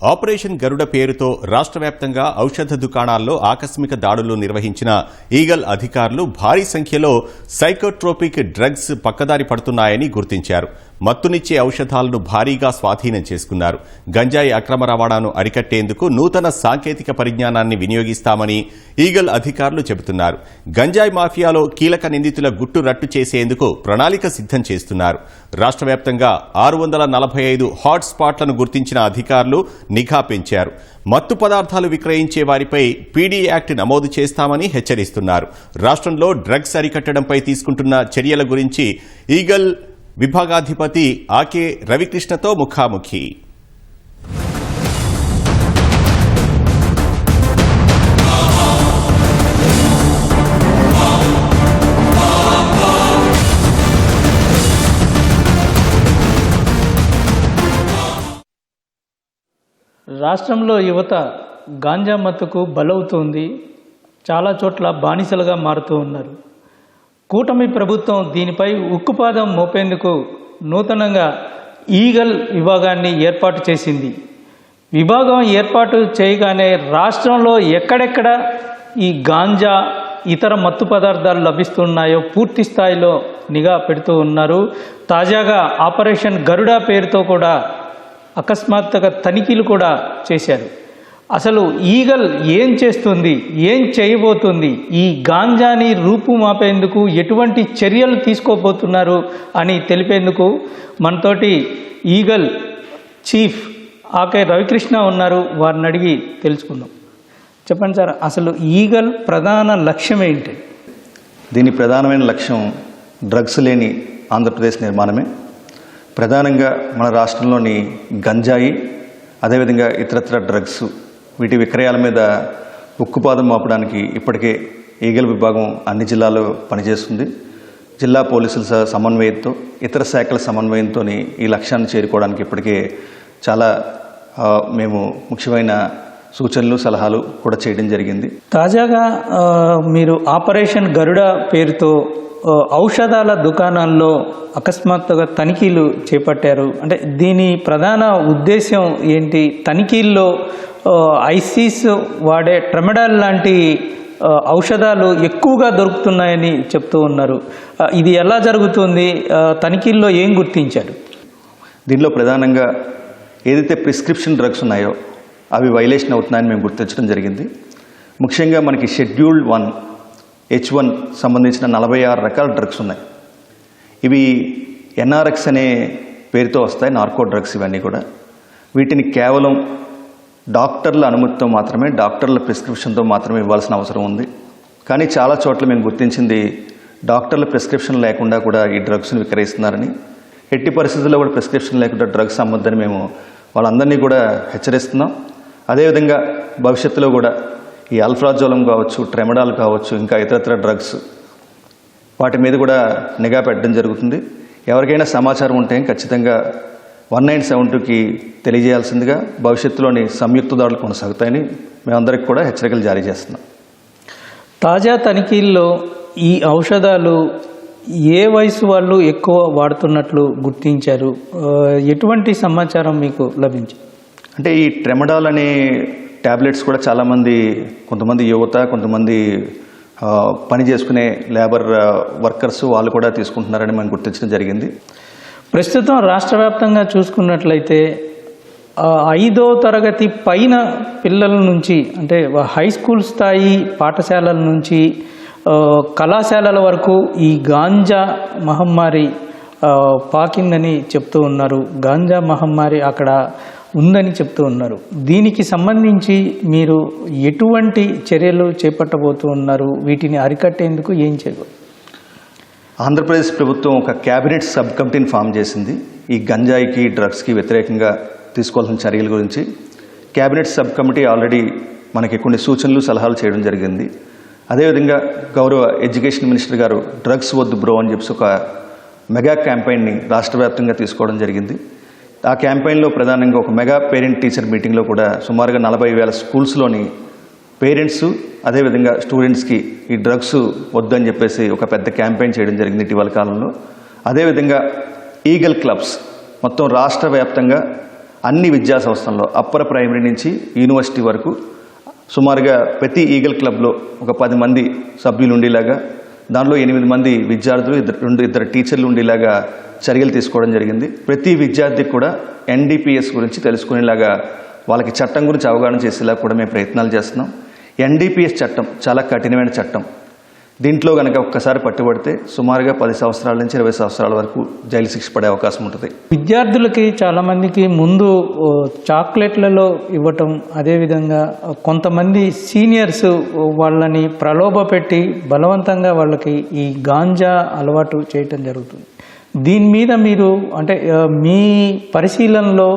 Operation గరుడ పేరుతో రాష్ట్ర వ్యాప్తంగా ఔషధ దుకాణాల్లో ఆకస్మిక దాడులు నిర్వహించిన ఈగల్ అధికారులు భారీ సంఖ్యలో సైకోట్రోపిక్ డ్రగ్స్ పక్కదారి పడుతున్నాయని గుర్తించారు. మత్తునిచ్చే ఔషధాలను భారీగా స్వాధీనం చేసుకున్నారు. గంజాయి అక్రమ రవాణాను అరికట్టేందుకు నూతన సాంకేతిక పరిజ్ఞానాన్ని వినియోగిస్తామని ఈగల్ అధికారులు చెబుతున్నారు. గంజాయి మాఫియాలో కీలక నిందితుల గుట్టు రట్టు చేసేందుకు ప్రణాళిక సిద్ధం చేస్తున్నారు. రాష్ట్ర వ్యాప్తంగా ఆరు వందల నలభై ఐదు హాట్ స్పాట్లను గుర్తించిన అధికారులు నిఘా పెంచారు. మత్తు పదార్థాలు విక్రయించే వారిపై పీడీ యాక్ట్ నమోదు చేస్తామని హెచ్చరిస్తున్నారు. రాష్ట్రంలో డ్రగ్స్ అరికట్టడంపై తీసుకుంటున్న చర్యల గురించి ఈగల్ విభాగాధిపతి ఆకే రవికృష్ణతో ముఖాముఖి. రాష్ట్రంలో యువత గాంజా మత్తుకు బలవుతోంది. చాలా చోట్ల బానిసలుగా మారుతూ ఉన్నారు. కూటమి ప్రభుత్వం దీనిపై ఉక్కుపాదం మోపేందుకు నూతనంగా ఈగల్ విభాగాన్ని ఏర్పాటు చేసింది. విభాగం ఏర్పాటు చేయగానే రాష్ట్రంలో ఎక్కడెక్కడ ఈ గాంజా ఇతర మత్తు పదార్థాలు లభిస్తున్నాయో పూర్తి స్థాయిలో నిఘా పెడుతూ ఉన్నారు. తాజాగా ఆపరేషన్ గరుడా పేరుతో కూడా అకస్మాత్తుగా తనిఖీలు కూడా చేశారు. అసలు ఈగల్ ఏం చేస్తుంది? ఏం చేయబోతుంది? ఈ గాంజాని రూపుమాపేందుకు ఎటువంటి చర్యలు తీసుకోబోతున్నారు అని తెలిపేందుకు మనతోటి ఈగల్ చీఫ్ ఆకే రవికృష్ణ ఉన్నారు. వారిని అడిగి తెలుసుకుందాం. చెప్పండి సార్ అసలు ఈగల్ ప్రధాన లక్ష్యం ఏంటి? దీని ప్రధానమైన లక్ష్యం డ్రగ్స్ లేని ఆంధ్రప్రదేశ్ నిర్మాణమే. ప్రధానంగా మన రాష్ట్రంలోని గంజాయి అదేవిధంగా ఇతరత్ర డ్రగ్స్ వీటి విక్రయాల మీద ఉక్కుపాదం మాపడానికి ఇప్పటికే ఈగల విభాగం అన్ని జిల్లాలో పనిచేస్తుంది. జిల్లా పోలీసుల సమన్వయంతో ఇతర శాఖల సమన్వయంతో ఈ లక్ష్యాన్ని చేరుకోవడానికి ఇప్పటికే చాలా మేము ముఖ్యమైన సూచనలు సలహాలు కూడా చేయడం జరిగింది. తాజాగా మీరు ఆపరేషన్ గరుడ పేరుతో ఔషధాల దుకాణాల్లో అకస్మాత్తుగా తనిఖీలు చేపట్టారు. అంటే దీని ప్రధాన ఉద్దేశం ఏంటి? తనిఖీల్లో ఐసీస్ వాడే ట్రెమడాల్ లాంటి ఔషధాలు ఎక్కువగా దొరుకుతున్నాయని చెప్తూ ఉన్నారు. ఇది ఎలా జరుగుతుంది? తనిఖీల్లో ఏం గుర్తించారు? దీనిలో ప్రధానంగా ఏదైతే ప్రిస్క్రిప్షన్ డ్రగ్స్ ఉన్నాయో అవి వైలేషన్ అవుతున్నాయని మేము గుర్తించడం జరిగింది. ముఖ్యంగా మనకి షెడ్యూల్డ్ వన్ హెచ్ వన్ సంబంధించిన నలభై ఆరు రకాల డ్రగ్స్ ఉన్నాయి. ఇవి ఎన్ఆర్ఎక్స్ అనే పేరుతో వస్తాయి నార్కో డ్రగ్స్ ఇవన్నీ కూడా. వీటిని కేవలం డాక్టర్ల అనుమతితో మాత్రమే డాక్టర్ల ప్రిస్క్రిప్షన్తో మాత్రమే ఇవ్వాల్సిన అవసరం ఉంది. కానీ చాలా చోట్ల మేము గుర్తించింది డాక్టర్ల ప్రిస్క్రిప్షన్ లేకుండా కూడా ఈ డ్రగ్స్ని విక్రయిస్తున్నారని. ఎట్టి పరిస్థితుల్లో కూడా ప్రిస్క్రిప్షన్ లేకుండా డ్రగ్స్ అమ్మొద్దని మేము వాళ్ళందరినీ కూడా హెచ్చరిస్తున్నాం. అదేవిధంగా భవిష్యత్తులో కూడా ఈ అల్ఫ్రాజోలం కావచ్చు ట్రెమడాల్ కావచ్చు ఇంకా ఇతరత్ర డ్రగ్స్ వాటి మీద కూడా నిఘా పెట్టడం జరుగుతుంది. ఎవరికైనా సమాచారం ఉంటే ఖచ్చితంగా వన్ నైన్ సెవెన్ టూకి తెలియజేయాల్సిందిగా భవిష్యత్తులోని సంయుక్త దాడులు కొనసాగుతాయని మేమందరికి కూడా హెచ్చరికలు జారీ చేస్తున్నాం. తాజా తనిఖీల్లో ఈ ఔషధాలు ఏ వయసు వాళ్ళు ఎక్కువ వాడుతున్నట్లు గుర్తించారు? ఎటువంటి సమాచారం మీకు లభించింది అంటే ఈ ట్రెమడాల్ అనే ట్యాబ్లెట్స్ కూడా చాలామంది కొంతమంది యువత కొంతమంది పని చేసుకునే లేబర్ వర్కర్స్ వాళ్ళు కూడా తీసుకుంటున్నారని మనం గుర్తించడం జరిగింది. ప్రస్తుతం రాష్ట్ర వ్యాప్తంగా చూసుకున్నట్లయితే ఐదో తరగతి పైన పిల్లల నుంచి అంటే హై స్కూల్ స్థాయి పాఠశాలల నుంచి కళాశాలల వరకు ఈ గాంజా మహమ్మారి పాకిందని చెప్తూ ఉన్నారు. గాంజా మహమ్మారి అక్కడ ఉందని చెప్తూ ఉన్నారు. దీనికి సంబంధించి మీరు ఎటువంటి చర్యలు చేపట్టబోతూ ఉన్నారు? వీటిని అరికట్టేందుకు ఏం చేయవచ్చు ఆంధ్రప్రదేశ్ ప్రభుత్వం ఒక క్యాబినెట్ సబ్ కమిటీని ఫామ్ చేసింది. ఈ గంజాయికి డ్రగ్స్కి వ్యతిరేకంగా తీసుకోవాల్సిన చర్యల గురించి. క్యాబినెట్ సబ్ కమిటీ ఆల్రెడీ మనకి కొన్ని సూచనలు సలహాలు చేయడం జరిగింది. అదేవిధంగా గౌరవ ఎడ్యుకేషన్ మినిస్టర్ గారు డ్రగ్స్ వద్దు బ్రో అని చెప్పి ఒక మెగా క్యాంపెయిన్ని రాష్ట్ర వ్యాప్తంగా తీసుకోవడం జరిగింది. ఆ క్యాంపెయిన్లో ప్రధానంగా ఒక మెగా పేరెంట్ టీచర్ మీటింగ్లో కూడా సుమారుగా నలభై వేల స్కూల్స్లోని పేరెంట్స్ అదేవిధంగా స్టూడెంట్స్కి ఈ డ్రగ్స్ వద్దని చెప్పేసి ఒక పెద్ద క్యాంపెయిన్ చేయడం జరిగింది ఇటీవల కాలంలో. అదేవిధంగా ఈగల్ క్లబ్స్ మొత్తం రాష్ట్ర వ్యాప్తంగా అన్ని విద్యా సంస్థల్లో అప్పర్ ప్రైమరీ నుంచి యూనివర్సిటీ వరకు సుమారుగా ప్రతి ఈగల్ క్లబ్లో ఒక పది మంది సభ్యులు ఉండేలాగా దానిలో ఎనిమిది మంది విద్యార్థులు ఇద్దరు రెండు ఇద్దరు టీచర్లు ఉండేలాగా చర్యలు తీసుకోవడం జరిగింది. ప్రతి విద్యార్థికి కూడా ఎన్డీపీఎస్ గురించి తెలుసుకునేలాగా వాళ్ళకి చట్టం గురించి అవగాహన చేసేలా కూడా మేము ప్రయత్నాలు చేస్తున్నాం. ఎన్డీపీఎస్ చట్టం చాలా కఠినమైన చట్టం. దీంట్లో కనుక ఒక్కసారి పట్టుబడితే సుమారుగా పది సంవత్సరాల నుంచి ఇరవై సంవత్సరాల వరకు జైలు శిక్ష పడే అవకాశం ఉంటుంది. విద్యార్థులకి చాలామందికి ముందు చాక్లెట్లలో ఇవ్వటం అదేవిధంగా కొంతమంది సీనియర్స్ వాళ్ళని ప్రలోభపెట్టి బలవంతంగా వాళ్ళకి ఈ గాంజా అలవాటు చేయటం జరుగుతుంది. దీని మీద మీరు అంటే మీ పరిశీలనలో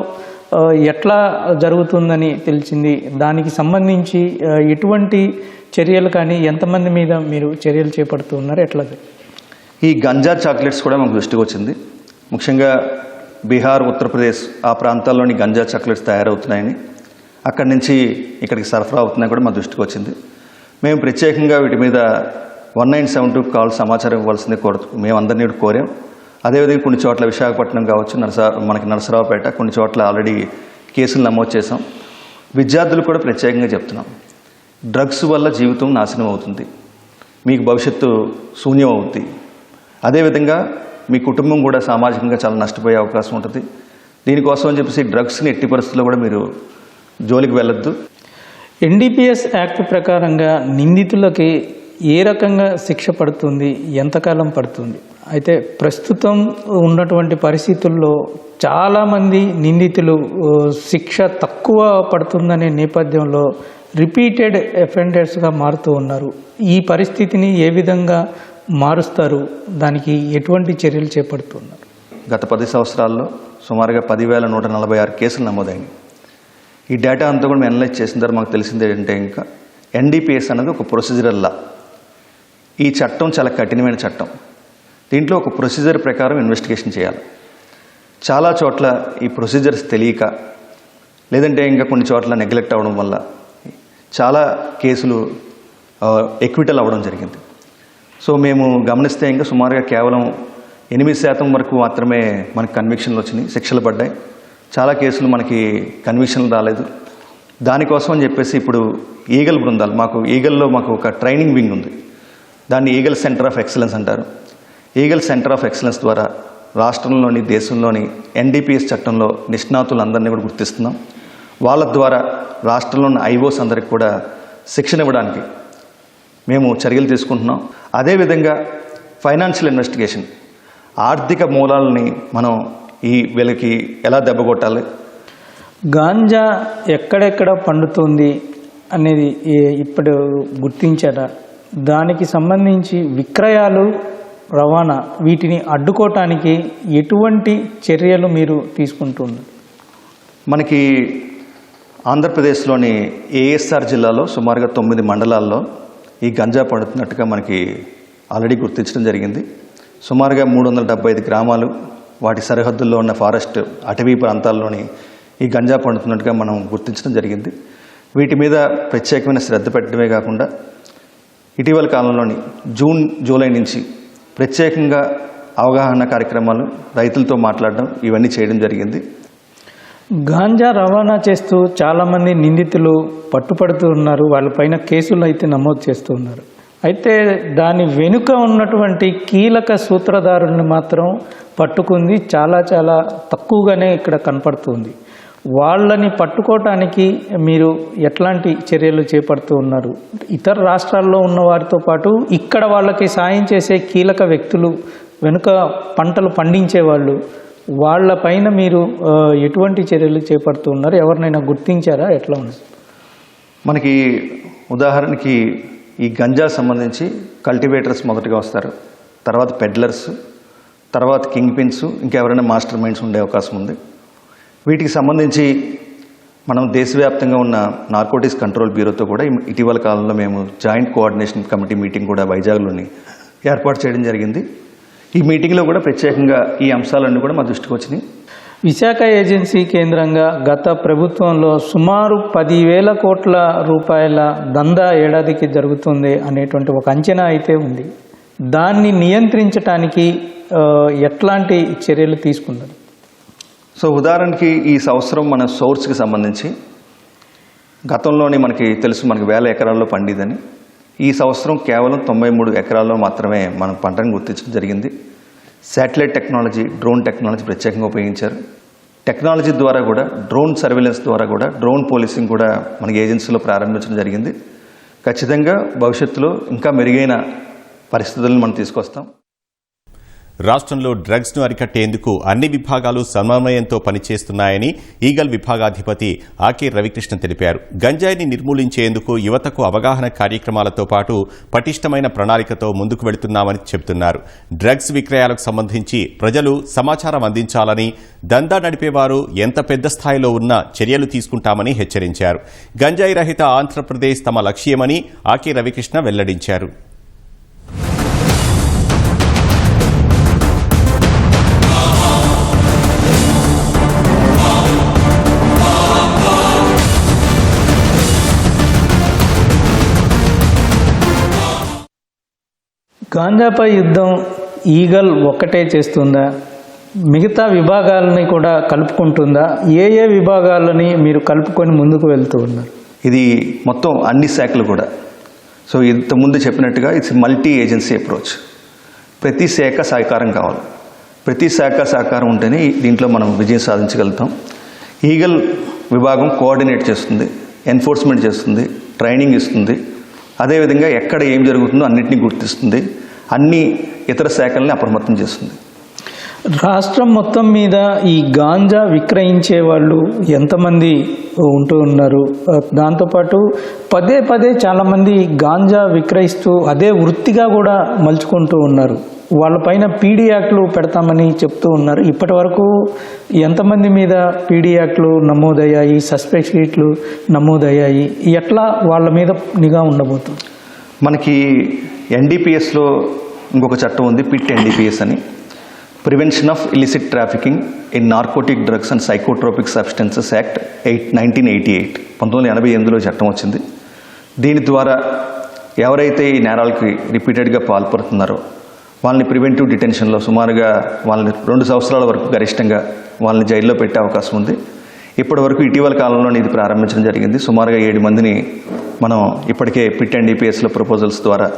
ఎట్లా జరుగుతుందని తెలిసింది? దానికి సంబంధించి ఎటువంటి చర్యలు కానీ ఎంతమంది మీద మీరు చర్యలు చేపడుతూ ఉన్నారు? ఎట్లా? ఈ గంజా చాక్లెట్స్ కూడా మాకు దృష్టికి వచ్చింది. ముఖ్యంగా బీహార్ ఉత్తరప్రదేశ్ ఆ ప్రాంతాల్లోని గంజా చాక్లెట్స్ తయారవుతున్నాయని అక్కడి నుంచి ఇక్కడికి సరఫరా అవుతున్నాయి కూడా మా దృష్టికి వచ్చింది. మేము ప్రత్యేకంగా వీటి మీద one nine seven two call సమాచారం ఇవ్వాల్సిందే కోరు మేము అందరినీ కోరాం. అదేవిధంగా కొన్ని చోట్ల విశాఖపట్నం కావచ్చు నరసా మనకి నరసరావుపేట కొన్ని చోట్ల ఆల్రెడీ కేసులు నమోదు చేసాం విద్యార్థులు కూడా ప్రత్యేకంగా చెప్తున్నాం. డ్రగ్స్ వల్ల జీవితం నాశనం అవుతుంది. మీకు భవిష్యత్తు శూన్యం అవుతుంది అదేవిధంగా మీ కుటుంబం కూడా సామాజికంగా చాలా నష్టపోయే అవకాశం ఉంటుంది. దీనికోసం అని చెప్పేసి డ్రగ్స్ని ఎట్టి పరిస్థితుల్లో కూడా మీరు జోలికి వెళ్ళొద్దు. ఎన్డీపీఎస్ యాక్ట్ ప్రకారంగా నిందితులకి ఏ రకంగా శిక్ష పడుతుంది ఎంతకాలం పడుతుంది? అయితే ప్రస్తుతం ఉన్నటువంటి పరిస్థితుల్లో చాలామంది నిందితులు శిక్ష తక్కువ పడుతుందనే నేపథ్యంలో రిపీటెడ్ ఎఫెండర్స్గా మారుతూ ఉన్నారు. ఈ పరిస్థితిని ఏ విధంగా మారుస్తారు? దానికి ఎటువంటి చర్యలు చేపడుతున్నారు? గత పది సంవత్సరాల్లో సుమారుగా పదివేల నూట నలభై ఆరు కేసులు నమోదైనవి ఈ డేటా అంతా కూడా మేము అనలైజ్ చేసిన తర్వాత మాకు తెలిసింది ఏంటంటే ఇంకా ఎన్డీపీఎస్ అనేది ఒక ప్రొసీజరల్ లా. ఈ చట్టం చాలా కఠినమైన చట్టం. దీంట్లో ఒక ప్రొసీజర్ ప్రకారం ఇన్వెస్టిగేషన్ చేయాలి. చాలా చోట్ల ఈ ప్రొసీజర్స్ తెలియక లేదంటే ఇంకా కొన్ని చోట్ల నెగ్లెక్ట్ అవ్వడం వల్ల చాలా కేసులు ఎక్విటల్ అవ్వడం జరిగింది. సో మేము గమనిస్తే ఇంకా సుమారుగా కేవలం ఎనిమిది శాతం వరకు మాత్రమే మనకి కన్విక్షన్లు వచ్చినాయి శిక్షలు పడ్డాయి. చాలా కేసులు మనకి కన్విక్షన్లు రాలేదు. దానికోసం అని చెప్పేసి ఇప్పుడు ఈగల్ బృందాలు మాకు ఈగల్లో మాకు ఒక ట్రైనింగ్ వింగ్ ఉంది. దాన్ని ఈగల్ సెంటర్ ఆఫ్ ఎక్సలెన్స్ అంటారు. ఈగల్ సెంటర్ ఆఫ్ ఎక్సలెన్స్ ద్వారా రాష్ట్రంలోని దేశంలోని ఎన్డీపీఎస్ చట్టంలో నిష్ణాతులందరినీ కూడా గుర్తిస్తున్నాం. వాళ్ళ ద్వారా రాష్ట్రంలోని ఐఓస్ అందరికి కూడా శిక్షణ ఇవ్వడానికి మేము చర్యలు తీసుకుంటున్నాం. అదేవిధంగా ఫైనాన్షియల్ ఇన్వెస్టిగేషన్. ఆర్థిక మూలాలని మనం ఈ వీళ్ళకి ఎలా దెబ్బ కొట్టాలి? గాంజా ఎక్కడెక్కడ పండుతుంది అనేది ఇప్పుడు గుర్తించారా? దానికి సంబంధించి విక్రయాలు రవాణా వీటిని అడ్డుకోవటానికి ఎటువంటి చర్యలు మీరు తీసుకుంటున్నారు? మనకి ఆంధ్రప్రదేశ్లోని ఏఎస్ఆర్ జిల్లాలో సుమారుగా తొమ్మిది మండలాల్లో ఈ గంజా పండుతున్నట్టుగా మనకి ఆల్రెడీ గుర్తించడం జరిగింది. సుమారుగా మూడు వందల డెబ్బై ఐదు గ్రామాలు వాటి సరిహద్దుల్లో ఉన్న ఫారెస్ట్ అటవీ ప్రాంతాల్లోని ఈ గంజా పండుతున్నట్టుగా మనం గుర్తించడం జరిగింది. వీటి మీద ప్రత్యేకమైన శ్రద్ధ పెట్టడమే కాకుండా ఇటీవల కాలంలోని జూన్ జూలై నుంచి ప్రత్యేకంగా అవగాహన కార్యక్రమాలు రైతులతో మాట్లాడడం ఇవన్నీ చేయడం జరిగింది. గాంజా రవాణా చేస్తూ చాలామంది నిందితులు పట్టుపడుతూ ఉన్నారు. వాళ్ళపైన కేసులు అయితే నమోదు చేస్తూ ఉన్నారు. అయితే దాని వెనుక ఉన్నటువంటి కీలక సూత్రధారుల్ని మాత్రం పట్టుకుంది. చాలా చాలా తక్కువగానే ఇక్కడ కనపడుతుంది వాళ్ళని పట్టుకోవటానికి మీరు ఎట్లాంటి చర్యలు చేపడుతూ ఉన్నారు? ఇతర రాష్ట్రాల్లో ఉన్న వారితో పాటు ఇక్కడ వాళ్ళకి సాయం చేసే కీలక వ్యక్తులు వెనుక పంటలు పండించే వాళ్ళు వాళ్ళపైన మీరు ఎటువంటి చర్యలు చేపడుతూ ఉన్నారు? ఎవరినైనా గుర్తించారా? ఎట్లా ఉంది? మనకి ఉదాహరణకి ఈ గంజా సంబంధించి కల్టివేటర్స్ మొదటగా వస్తారు. తర్వాత పెడ్లర్స్ తర్వాత కింగ్ పిన్స్ ఇంకెవరైనా మాస్టర్ మైండ్స్ ఉండే అవకాశం ఉంది. వీటికి సంబంధించి మనం దేశవ్యాప్తంగా ఉన్న నార్కోటిక్స్ కంట్రోల్ బ్యూరోతో కూడా ఇటీవల కాలంలో మేము జాయింట్ కోఆర్డినేషన్ కమిటీ మీటింగ్ కూడా వైజాగ్లోని ఏర్పాటు చేయడం జరిగింది. ఈ మీటింగ్లో కూడా ప్రత్యేకంగా ఈ అంశాలన్నీ కూడా మా దృష్టికి వచ్చినాయి. విశాఖ ఏజెన్సీ కేంద్రంగా గత ప్రభుత్వంలో సుమారు పదివేల కోట్ల రూపాయల దందా ఏడాదికి జరుగుతుంది అనేటువంటి ఒక అంచనా అయితే ఉంది. దాన్ని నియంత్రించటానికి ఎట్లాంటి చర్యలు తీసుకున్నారు? సో ఉదాహరణకి ఈ సంవత్సరం మన సోర్స్కి సంబంధించి గతంలోనే మనకి తెలుసు మనకి వేల ఎకరాల్లో పండిదని. ఈ సంవత్సరం కేవలం తొంభై మూడు ఎకరాల్లో మాత్రమే మనం పంటను గుర్తించడం జరిగింది. శాటిలైట్ టెక్నాలజీ డ్రోన్ టెక్నాలజీ ప్రత్యేకంగా ఉపయోగించారు. టెక్నాలజీ ద్వారా కూడా డ్రోన్ సర్వేలెన్స్ ద్వారా కూడా డ్రోన్ పోలీసింగ్ కూడా మనకి ఏజెన్సీలో ప్రారంభించడం జరిగింది. ఖచ్చితంగా భవిష్యత్తులో ఇంకా మెరుగైన పరిస్థితులను మనం తీసుకొస్తాం. రాష్ట్రంలో డ్రగ్స్ను అరికట్టేందుకు అన్ని విభాగాలు సమన్వయంతో పనిచేస్తున్నాయని ఈగల్ విభాగాధిపతి ఆకే రవికృష్ణ తెలిపారు. గంజాయిని నిర్మూలించేందుకు యువతకు అవగాహన కార్యక్రమాలతో పాటు పటిష్టమైన ప్రణాళికతో ముందుకు వెళుతున్నామని చెబుతున్నారు. డ్రగ్స్ విక్రయాలకు సంబంధించి ప్రజలు సమాచారం అందించాలని దందా నడిపేవారు ఎంత పెద్ద స్థాయిలో ఉన్నా చర్యలు తీసుకుంటామని హెచ్చరించారు. గంజాయి రహిత ఆంధ్రప్రదేశ్ తమ లక్ష్యమని ఆకే రవికృష్ణ వెల్లడించారు. గాంజాపై యుద్ధం ఈగల్ ఒక్కటే చేస్తుందా? మిగతా విభాగాలని కూడా కలుపుకుంటుందా? ఏ ఏ విభాగాలని మీరు కలుపుకొని ముందుకు వెళ్తూ ఉన్నారు? ఇది మొత్తం అన్ని శాఖలు కూడా. సో ఇంతకుముందు చెప్పినట్టుగా ఇట్స్ మల్టీ ఏజెన్సీ అప్రోచ్ ప్రతి శాఖ సహకారం కావాలి. ప్రతి శాఖ సహకారం ఉంటేనే దీంట్లో మనం విజయం సాధించగలుగుతాం. ఈగల్ విభాగం కోఆర్డినేట్ చేస్తుంది ఎన్ఫోర్స్మెంట్ చేస్తుంది ట్రైనింగ్ ఇస్తుంది. అదేవిధంగా ఎక్కడ ఏం జరుగుతుందో అన్నింటినీ గుర్తిస్తుంది. అన్ని ఇతర శాఖల్ని అప్రమత్తం చేస్తుంది. రాష్ట్రం మొత్తం మీద ఈ గాంజా విక్రయించే వాళ్ళు ఎంతమంది ఉంటూ ఉన్నారు? దాంతోపాటు పదే పదే చాలామంది గాంజా విక్రయిస్తూ అదే వృత్తిగా కూడా మలుచుకుంటూ ఉన్నారు. వాళ్ళపైన పీడీ యాక్ట్లు పెడతామని చెప్తూ ఉన్నారు. ఇప్పటి వరకు ఎంతమంది మీద పీడీ యాక్ట్లు నమోదయ్యాయి సస్పెక్ట్ షీట్లు నమోదయ్యాయి? ఎట్లా వాళ్ళ మీద నిఘా ఉండబోతుంది? మనకి ఎన్డీపీఎస్లో ఇంకొక చట్టం ఉంది పిట్ ఎన్డీపీఎస్ అని. Prevention of illicit trafficking in narcotic drugs and psychotropic substances act eight nineteen eighty eight. పంతొమ్మిది వందల ఎనభై ఎనిమిదిలో చట్టం వచ్చింది. దీని ద్వారా ఎవరైతే ఈ నేరాలకి రిపీటెడ్గా పాల్పడుతున్నారో వాళ్ళని ప్రివెంటివ్ డిటెన్షన్లో సుమారుగా వాళ్ళని రెండు సంవత్సరాల వరకు గరిష్టంగా వాళ్ళని జైల్లో పెట్టే అవకాశం ఉంది. ఇప్పటి వరకు ఇటీవల కాలంలో ఇది ప్రారంభించడం జరిగింది. సుమారుగా ఏడు మందిని మనం ఇప్పటికే పిట్ అండ్ ఈపీఎస్లో ప్రపోజల్స్ ద్వారా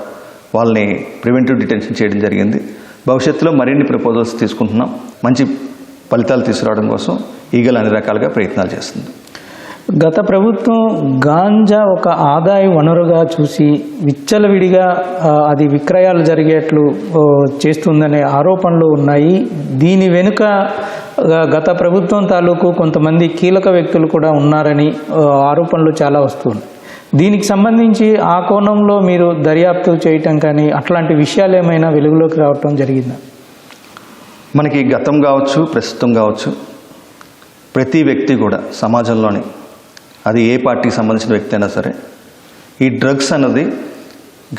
వాళ్ళని ప్రివెంటివ్ డిటెన్షన్ చేయడం జరిగింది. భవిష్యత్తులో మరిన్ని ప్రపోజల్స్ తీసుకుంటున్నాం. మంచి ఫలితాలు తీసుకురావడం కోసం ఈగల్ అన్ని రకాలుగా ప్రయత్నాలు చేస్తుంది. గత ప్రభుత్వం గాంజా ఒక ఆదాయ వనరుగా చూసి విచ్చలవిడిగా అది విక్రయాలు జరిగేట్లు చేస్తుందనే ఆరోపణలు ఉన్నాయి. దీని వెనుక గత ప్రభుత్వం తాలూకు కొంతమంది కీలక వ్యక్తులు కూడా ఉన్నారని ఆరోపణలు చాలా వస్తున్నాయి దీనికి సంబంధించి ఆ కోణంలో మీరు దర్యాప్తు చేయటం కానీ అట్లాంటి విషయాలు ఏమైనా వెలుగులోకి రావటం జరిగిందా? మనకి గతం కావచ్చు ప్రస్తుతం కావచ్చు. ప్రతి వ్యక్తి కూడా సమాజంలోని అది ఏ పార్టీకి సంబంధించిన వ్యక్తి అయినా సరే ఈ డ్రగ్స్ అన్నది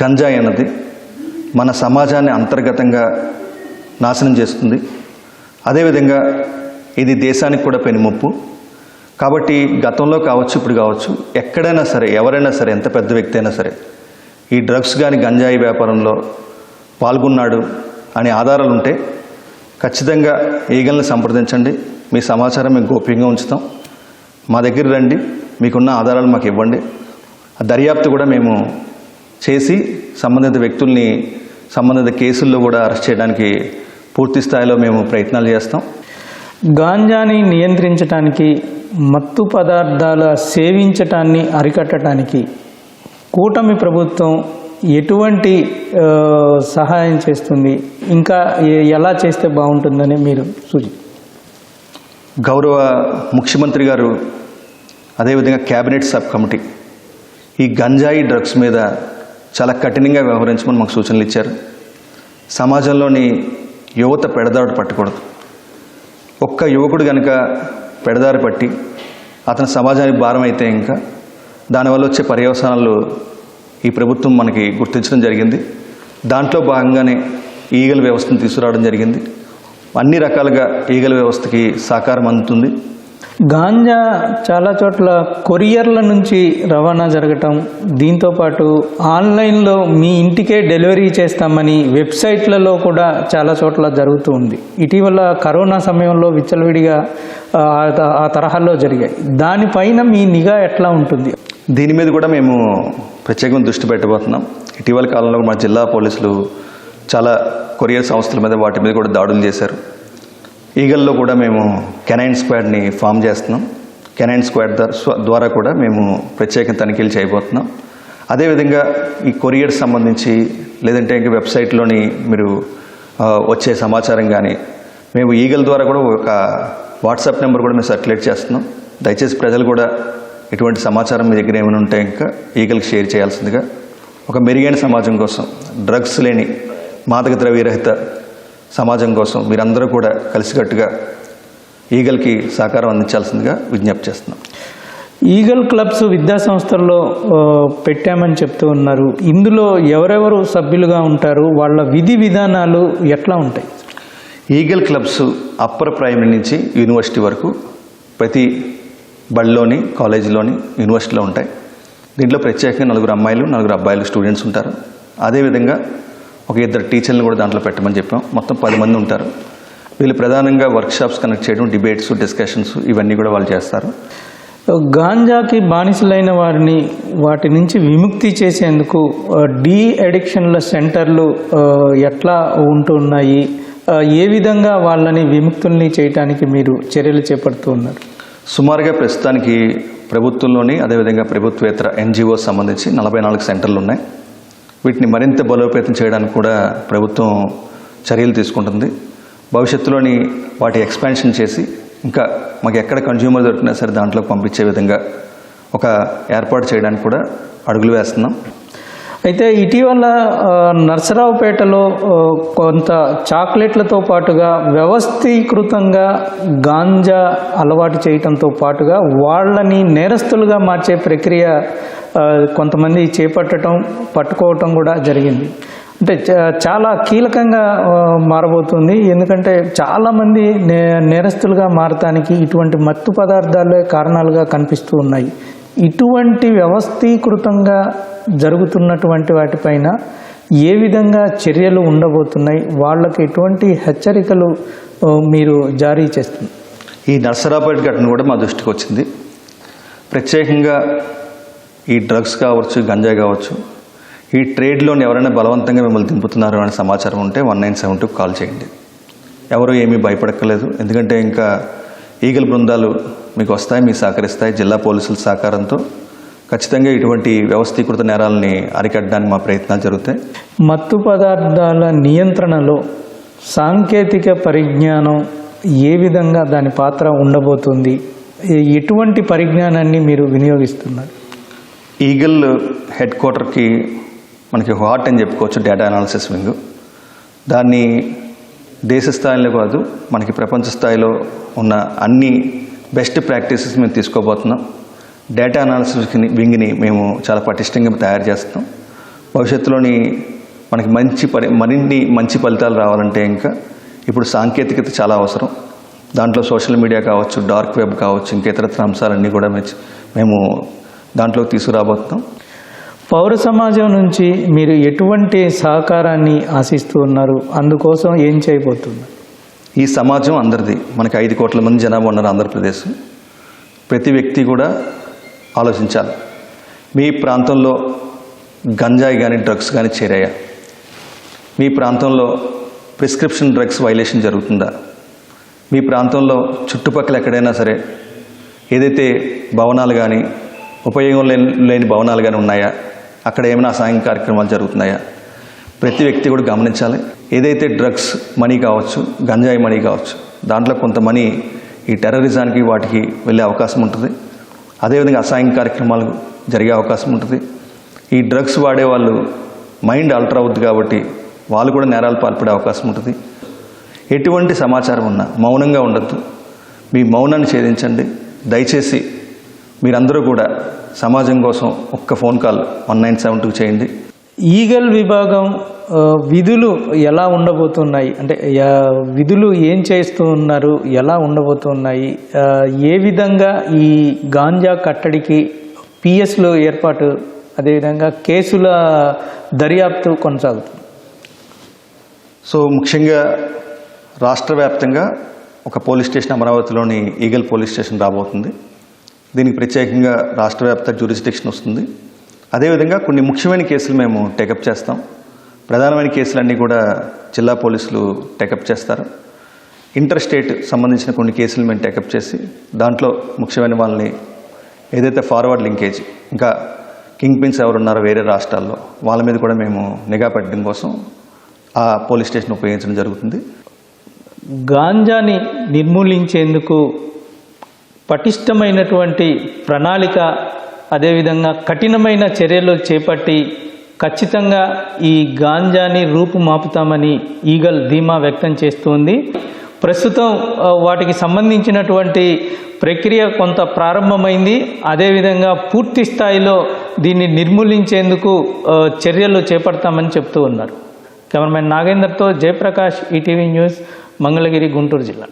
గంజాయి అన్నది మన సమాజాన్ని అంతర్గతంగా నాశనం చేస్తుంది. అదేవిధంగా ఇది దేశానికి కూడా పెనుముప్పు. కాబట్టి గతంలో కావచ్చు ఇప్పుడు కావచ్చు ఎక్కడైనా సరే ఎవరైనా సరే ఎంత పెద్ద వ్యక్తి అయినా సరే ఈ డ్రగ్స్ కానీ గంజాయి వ్యాపారంలో పాల్గొన్నాడు అనే ఆధారాలు ఉంటే ఖచ్చితంగా ఈగల్ని సంప్రదించండి. మీ సమాచారం మేము గోప్యంగా ఉంచుతాం. మా దగ్గర రండి మీకున్న ఆధారాలు మాకు ఇవ్వండి. దర్యాప్తు కూడా మేము చేసి సంబంధిత వ్యక్తుల్ని సంబంధిత కేసుల్లో కూడా అరెస్ట్ చేయడానికి పూర్తి స్థాయిలో మేము ప్రయత్నాలు చేస్తాం. గాంజాని నియంత్రించటానికి మత్తు పదార్థాల సేవించటాన్ని అరికట్టడానికి కూటమి ప్రభుత్వం ఎటువంటి సహాయం చేస్తుంది? ఇంకా ఎలా చేస్తే బాగుంటుందని మీరు సూచి గౌరవ ముఖ్యమంత్రి గారు అదేవిధంగా క్యాబినెట్ సబ్ కమిటీ ఈ గంజాయి డ్రగ్స్ మీద చాలా కఠినంగా వ్యవహరించమని మాకు సూచనలు ఇచ్చారు. సమాజంలోని యువత పెడదాడు పట్టకూడదు. ఒక్క యువకుడు కనుక పెడదారి పట్టి అతని సమాజానికి భారం అయితే ఇంకా దానివల్ల వచ్చే పర్యవసానాలు ఈ ప్రభుత్వం మనకి గుర్తించడం జరిగింది. దాంట్లో భాగంగానే ఈగల వ్యవస్థను తీసుకురావడం జరిగింది. అన్ని రకాలుగా ఈగల వ్యవస్థకి సహకారం అందుతుంది. గాంజా చాలా చోట్ల కొరియర్ల నుంచి రవాణా జరగటం దీంతోపాటు ఆన్లైన్లో మీ ఇంటికే డెలివరీ చేస్తామని వెబ్సైట్లలో కూడా చాలా చోట్ల జరుగుతూ ఉంది. ఇటీవల కరోనా సమయంలో విచ్చలవిడిగా ఆ, ఆ తరహాలో జరిగాయి. దానిపైన మీ నిఘా ఎట్లా ఉంటుంది? దీని మీద కూడా మేము ప్రత్యేకంగా దృష్టి పెట్టబోతున్నాం. ఇటీవల కాలంలో మా జిల్లా పోలీసులు చాలా కొరియర్ సంస్థల మీద వాటి మీద కూడా దాడులు చేశారు. ఈగల్లో కూడా మేము కెనైన్ స్క్వాడ్ని ఫామ్ చేస్తున్నాం. కెనైన్ స్క్వాడ్ ద్వారా కూడా మేము ప్రత్యేక తనిఖీలు చేయబోతున్నాం. అదేవిధంగా ఈ కొరియర్ సంబంధించి లేదంటే ఇంకా వెబ్సైట్లోని మీరు వచ్చే సమాచారం కానీ మేము ఈగల్ ద్వారా కూడా ఒక వాట్సాప్ నెంబర్ కూడా మేము సర్క్యులేట్ చేస్తున్నాం. దయచేసి ప్రజలు కూడా ఇటువంటి సమాచారం మీ దగ్గర ఏమైనా ఉంటే ఇంకా ఈగల్కి షేర్ చేయాల్సిందిగా. ఒక మెరుగైన సమాజం కోసం డ్రగ్స్ లేని మాదక ద్రవ్యరహిత సమాజం కోసం మీరందరూ కూడా కలిసికట్టుగా ఈగల్కి సహకారం అందించాల్సిందిగా విజ్ఞప్తి చేస్తున్నాం. ఈగల్ క్లబ్స్ విద్యా సంస్థల్లో పెట్టామని చెప్తూ ఉన్నారు. ఇందులో ఎవరెవరు సభ్యులుగా ఉంటారు? వాళ్ళ విధి విధానాలు ఎట్లా ఉంటాయి? ఈగల్ క్లబ్స్ అప్పర్ ప్రైమరీ నుంచి యూనివర్సిటీ వరకు ప్రతి బడిలోని కాలేజీలోని యూనివర్సిటీలో ఉంటాయి. దీంట్లో ప్రత్యేకంగా నలుగురు అమ్మాయిలు నలుగురు అబ్బాయిలు స్టూడెంట్స్ ఉంటారు. అదేవిధంగా ఒక ఇద్దరు టీచర్లను కూడా దాంట్లో పెట్టమని చెప్పాం. మొత్తం పది మంది ఉంటారు. వీళ్ళు ప్రధానంగా వర్క్షాప్స్ కనెక్ట్ చేయడం డిబేట్స్ డిస్కషన్స్ ఇవన్నీ కూడా వాళ్ళు చేస్తారు. గాంజాకి బానిసలైన వారిని వాటి నుంచి విముక్తి చేసేందుకు డీ అడిక్షన్ల సెంటర్లు ఎట్లా ఉంటున్నాయి ఏ విధంగా వాళ్ళని విముక్తుల్ని చేయటానికి మీరు చర్యలు చేపడుతూ ఉన్నారు? సుమారుగా ప్రస్తుతానికి ప్రభుత్వంలోని అదేవిధంగా ప్రభుత్వేతర ఎన్జిఓ సంబంధించి నలభై నాలుగు సెంటర్లు ఉన్నాయి. వీటిని మరింత బలోపేతం చేయడానికి కూడా ప్రభుత్వం చర్యలు తీసుకుంటుంది. భవిష్యత్తులోని వాటి ఎక్స్పాన్షన్ చేసి ఇంకా మాకు ఎక్కడ కన్జ్యూమర్ దొరికినా సరే దాంట్లోకి పంపించే విధంగా ఒక ఏర్పాటు చేయడానికి కూడా అడుగులు వేస్తున్నాం. అయితే ఇటీవల నర్సరావుపేటలో కొంత చాక్లెట్లతో పాటుగా వ్యవస్థీకృతంగా గాంజా అలవాటు చేయటంతో పాటుగా వాళ్ళని నేరస్తులుగా మార్చే ప్రక్రియ కొంతమంది చేపట్టడం పట్టుకోవటం కూడా జరిగింది. అంటే చ- చాలా కీలకంగా మారబోతుంది. ఎందుకంటే చాలామంది నే నేరస్తులుగా మారటానికి ఇటువంటి మత్తు పదార్థాలే కారణాలుగా కనిపిస్తూ ఉన్నాయి. ఇటువంటి వ్యవస్థీకృతంగా జరుగుతున్నటువంటి వాటిపైన ఏ విధంగా చర్యలు ఉండబోతున్నాయి? వాళ్ళకి ఎటువంటి హెచ్చరికలు మీరు జారీ చేస్తుంది ఈ నర్సరాపేట ఘటన కూడా మా దృష్టికి వచ్చింది. ప్రత్యేకంగా ఈ డ్రగ్స్ కావచ్చు గంజాయి కావచ్చు ఈ ట్రేడ్లోని ఎవరైనా బలవంతంగా మిమ్మల్ని దింపుతున్నారు అనే సమాచారం ఉంటే one nine seven two call చేయండి. ఎవరు ఏమీ భయపడక్కలేదు ఎందుకంటే ఇంకా ఈగల్ బృందాలు మీకు వస్తాయి మీకు సహకరిస్తాయి. జిల్లా పోలీసుల సహకారంతో ఖచ్చితంగా ఇటువంటి వ్యవస్థీకృత నేరాలని అరికట్టడానికి మా ప్రయత్నాలు జరుగుతాయి. మత్తు పదార్థాల నియంత్రణలో సాంకేతిక పరిజ్ఞానం ఏ విధంగా దాని పాత్ర ఉండబోతుంది ఎటువంటి పరిజ్ఞానాన్ని మీరు వినియోగిస్తున్నారు? ఈగల్ హెడ్ క్వార్టర్కి మనకి హాట్ అని చెప్పుకోవచ్చు డేటా అనాలిసిస్ వింగ్. దాన్ని దేశ స్థాయిలో కాదు మనకి ప్రపంచ స్థాయిలో ఉన్న అన్ని బెస్ట్ ప్రాక్టీసెస్ మేము తీసుకోబోతున్నాం. డేటా అనాలిసిస్ వింగ్ని మేము చాలా పటిష్టంగా తయారు చేస్తున్నాం. భవిష్యత్తులోని మనకి మంచి పరి మరిన్ని మంచి ఫలితాలు రావాలంటే ఇంకా ఇప్పుడు సాంకేతికత చాలా అవసరం. దాంట్లో సోషల్ మీడియా కావచ్చు డార్క్ వెబ్ కావచ్చు ఇంకా ఇతరత్ర అంశాలన్నీ కూడా మేము దాంట్లోకి తీసుకురాబోతున్నాం. పౌర సమాజం నుంచి మీరు ఎటువంటి సహకారాన్ని ఆశిస్తూ ఉన్నారు? అందుకోసం ఏం చేయబోతున్నారు? ఈ సమాజం అందరిది. మనకి ఐదు కోట్ల మంది జనాభా ఉన్నారు ఆంధ్రప్రదేశ్. ప్రతి వ్యక్తి కూడా ఆలోచించాలి. మీ ప్రాంతంలో గంజాయి కానీ డ్రగ్స్ కానీ చేరాయా? మీ ప్రాంతంలో ప్రిస్క్రిప్షన్ డ్రగ్స్ వైలేషన్ జరుగుతుందా? మీ ప్రాంతంలో చుట్టుపక్కల ఎక్కడైనా సరే ఏదైతే భవనాలు కానీ ఉపయోగం లేని లేని భవనాలు కానీ ఉన్నాయా? అక్కడ ఏమైనా అసహాయం కార్యక్రమాలు జరుగుతున్నాయా? ప్రతి వ్యక్తి కూడా గమనించాలి. ఏదైతే డ్రగ్స్ మనీ కావచ్చు గంజాయి మనీ కావచ్చు దాంట్లో కొంత మనీ ఈ టెర్రరిజానికి వాటికి వెళ్ళే అవకాశం ఉంటుంది. అదేవిధంగా అసాయం కార్యక్రమాలు జరిగే అవకాశం ఉంటుంది. ఈ డ్రగ్స్ వాడే వాళ్ళు మైండ్ అల్టర్ అవుద్ది కాబట్టి వాళ్ళు కూడా నేరాలు పాల్పడే అవకాశం ఉంటుంది. ఎటువంటి సమాచారం ఉన్నా మౌనంగా ఉండద్దు. మీ మౌనాన్ని ఛేదించండి. దయచేసి మీరందరూ కూడా సమాజం కోసం ఒక్క phone call one nine seven two చేయండి. ఈగల్ విభాగం విధులు ఎలా ఉండబోతున్నాయి? అంటే విధులు ఏం చేస్తూ ఉన్నారు ఎలా ఉండబోతున్నాయి? ఏ విధంగా ఈ గాంజా కట్టడికి పిఎస్లో ఏర్పాటు అదేవిధంగా కేసుల దర్యాప్తు కొనసాగుతుంది? సో ముఖ్యంగా రాష్ట్ర వ్యాప్తంగా ఒక పోలీస్ స్టేషన్ అమరావతిలోని ఈగల్ పోలీస్ స్టేషన్ రాబోతుంది. దీనికి ప్రత్యేకంగా రాష్ట్ర వ్యాప్త జ్యూరిస్డిక్షన్ వస్తుంది. అదేవిధంగా కొన్ని ముఖ్యమైన కేసులు మేము టేకప్ చేస్తాం. ప్రధానమైన కేసులన్నీ కూడా జిల్లా పోలీసులు టేకప్ చేస్తారు. ఇంటర్ స్టేట్ సంబంధించిన కొన్ని కేసులు మేము టేకప్ చేసి దాంట్లో ముఖ్యమైన వాళ్ళని ఏదైతే ఫార్వర్డ్ లింకేజ్ ఇంకా కింగ్ పిన్స్ ఎవరు ఉన్నారో వేరే రాష్ట్రాల్లో వాళ్ళ మీద కూడా మేము నిఘా పెట్టడం కోసం ఆ పోలీస్ స్టేషన్ ఉపయోగించడం జరుగుతుంది. గాంజాని నిర్మూలించేందుకు పటిష్టమైనటువంటి ప్రణాళిక అదేవిధంగా కఠినమైన చర్యలు చేపట్టి ఖచ్చితంగా ఈ గాంజాని రూపుమాపుతామని ఈగల్ ధీమా వ్యక్తం చేస్తుంది. ప్రస్తుతం వాటికి సంబంధించినటువంటి ప్రక్రియ కొంత ప్రారంభమైంది. అదేవిధంగా పూర్తి స్థాయిలో దీన్ని నిర్మూలించేందుకు చర్యలు చేపడతామని చెప్తూ ఉన్నారు. కెమెరామెన్ నాగేందర్తో జయప్రకాష్ ఈటీవీ న్యూస్ మంగళగిరి గుంటూరు జిల్లా.